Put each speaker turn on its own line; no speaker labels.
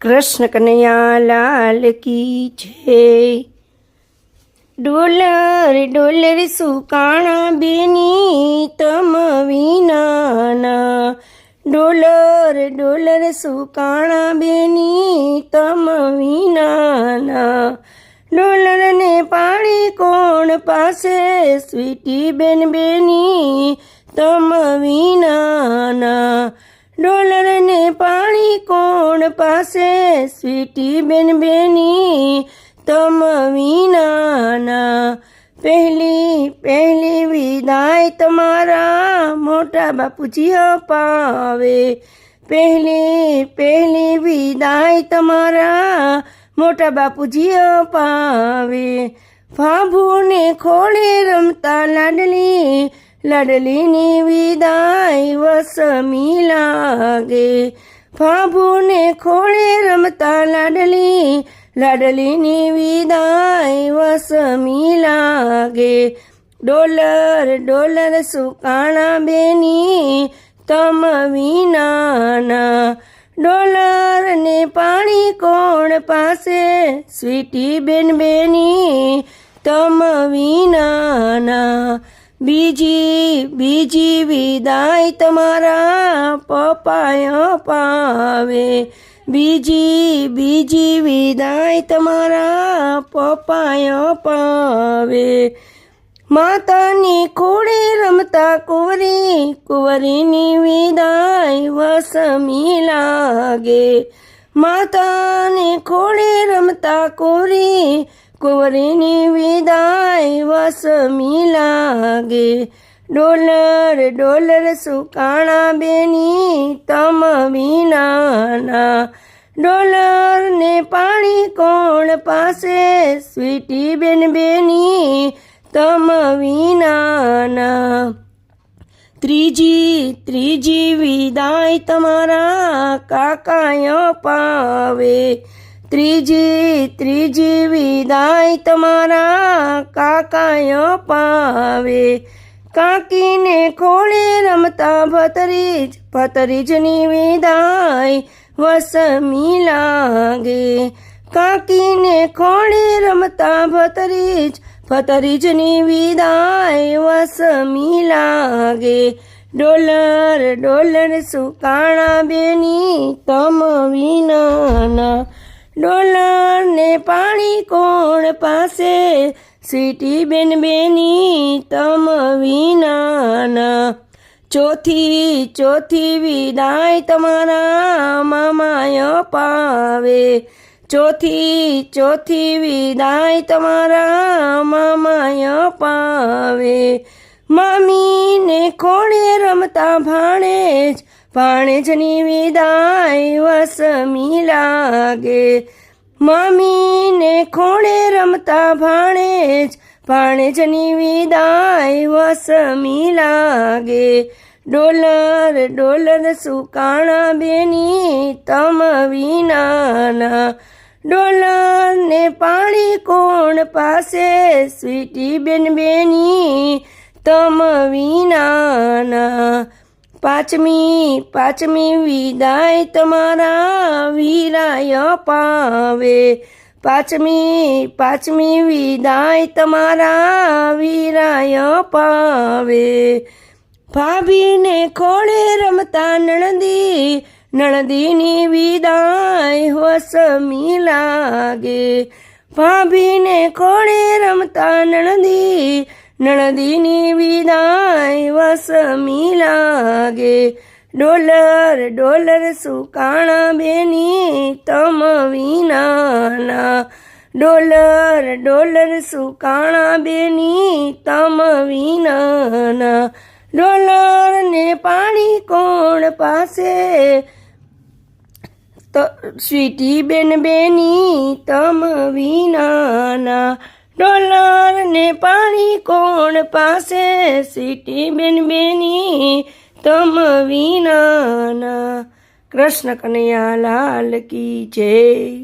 કૃષ્ણ કનૈયા લાલ કી છે dollar dollar સુકાણા બેની તમ વિનાના. ડોલર ડોલર સુકાણા બેની તમ વિનાના. ડોલરને પાણી કોણ પાસે? સ્વીટી બેન બેની તમ વિનાના. ડોલરને પાણી કોણ પાસે? સ્વીટી બેન બેની તમ વિનાના. પહેલી પહેલી વિદાય તમારા મોટા બાપુજી અપાવે. પહેલી પહેલી વિદાય તમારા મોટા બાપુજી અપાવે. ફાભુને ખોળે રમતા લાડલી લાડલીની વિદાય વસમી લાગે. ફાભુને ખોળે રમતા લાડલી લાડલીની વિદાય વસમી લાગે. ડોલર ડોલર સુકાણા બેની, તમ વિનાના. ડોલર ને પાણી કોણ પાસે? સ્વીટી બેન બેની, તમ વિનાના. બીજી બીજી વિદાય તમારા પપાય પાવે. બીજી બીજી વિદાય તમારા પપાય પાવે. માતાની ખોડે રમતા કુંવરી, કુંવરીની વિદાય વસમી લાગે. માતાને ખોડે રમતા કુંવરી કુંવરીની વિદાય વસમી લાગે. ડોલર ડોલર સુકાણા બેની તમ વિનાના. ડોલર ને પાણી કોણ પાસે? સ્વીટી બેન બેની તમ વિનાના. ત્રીજી ત્રીજી વિદાય તમારા કાકાય પાવે. ત્રીજી ત્રીજી વિદાય તમારા કાકાય પાવે. કાકીને ખોળે રમતા ભતરીજ, ભતરીજની વિદાય વસમી લાગે. કાકીને ખોળે રમતા ભતરીજ, ભતરીજની વિદાય વસમી લાગે. ડોલર ડોલર સુકાણા બેની તમ વિનાના ડોલર ને પાણી કોણ પાસે? સીટી બેન બેની તમ વિનાના. ચોથી ચોથી વિદાય તમારા મામાય પાવે ચોથી ચોથી વિદાય તમારા મામાય પાવે મામીને કોણે રમતા ભાણેજ ભાણેજની વિદાય વસમી લાગે. મમ્મીને ખોળે રમતા ભાણેજ ભાણેજની વિદાય વસમી લાગે. ડોલર ડોલર સુકાણા બેની તમ વિનાના. ડોલર ને પાણી કોણ પાસે? સ્વીટી બેન બેની તમ વિનાના. પાંચમી પાંચમી વિદાય તમારા વીરાય પાવે. પાંચમી પાંચમી વિદાય તમારા વીરાય પાવે. ભાભીને ખોળે રમતા નણદી, નણદીની વિદાય વસમી લાગે. ભાભીને ખોળે રમતા નણદી નણદીની વિદાય વસમી લાગે. ડોલર ડોલર સુકાણા બેની તમ વિનાના. ડોલર ડોલર સુકાણા બેની તમ વિનાના. ડોલર ને પાણી કોણ પાસે? સ્વીટી બેન બેની તમ વિનાના. ડોલર ને પાણી કોણ પાસે? સિટી બેન બેની તમ વિનાના. કૃષ્ણ કનૈયા લાલ કી જય.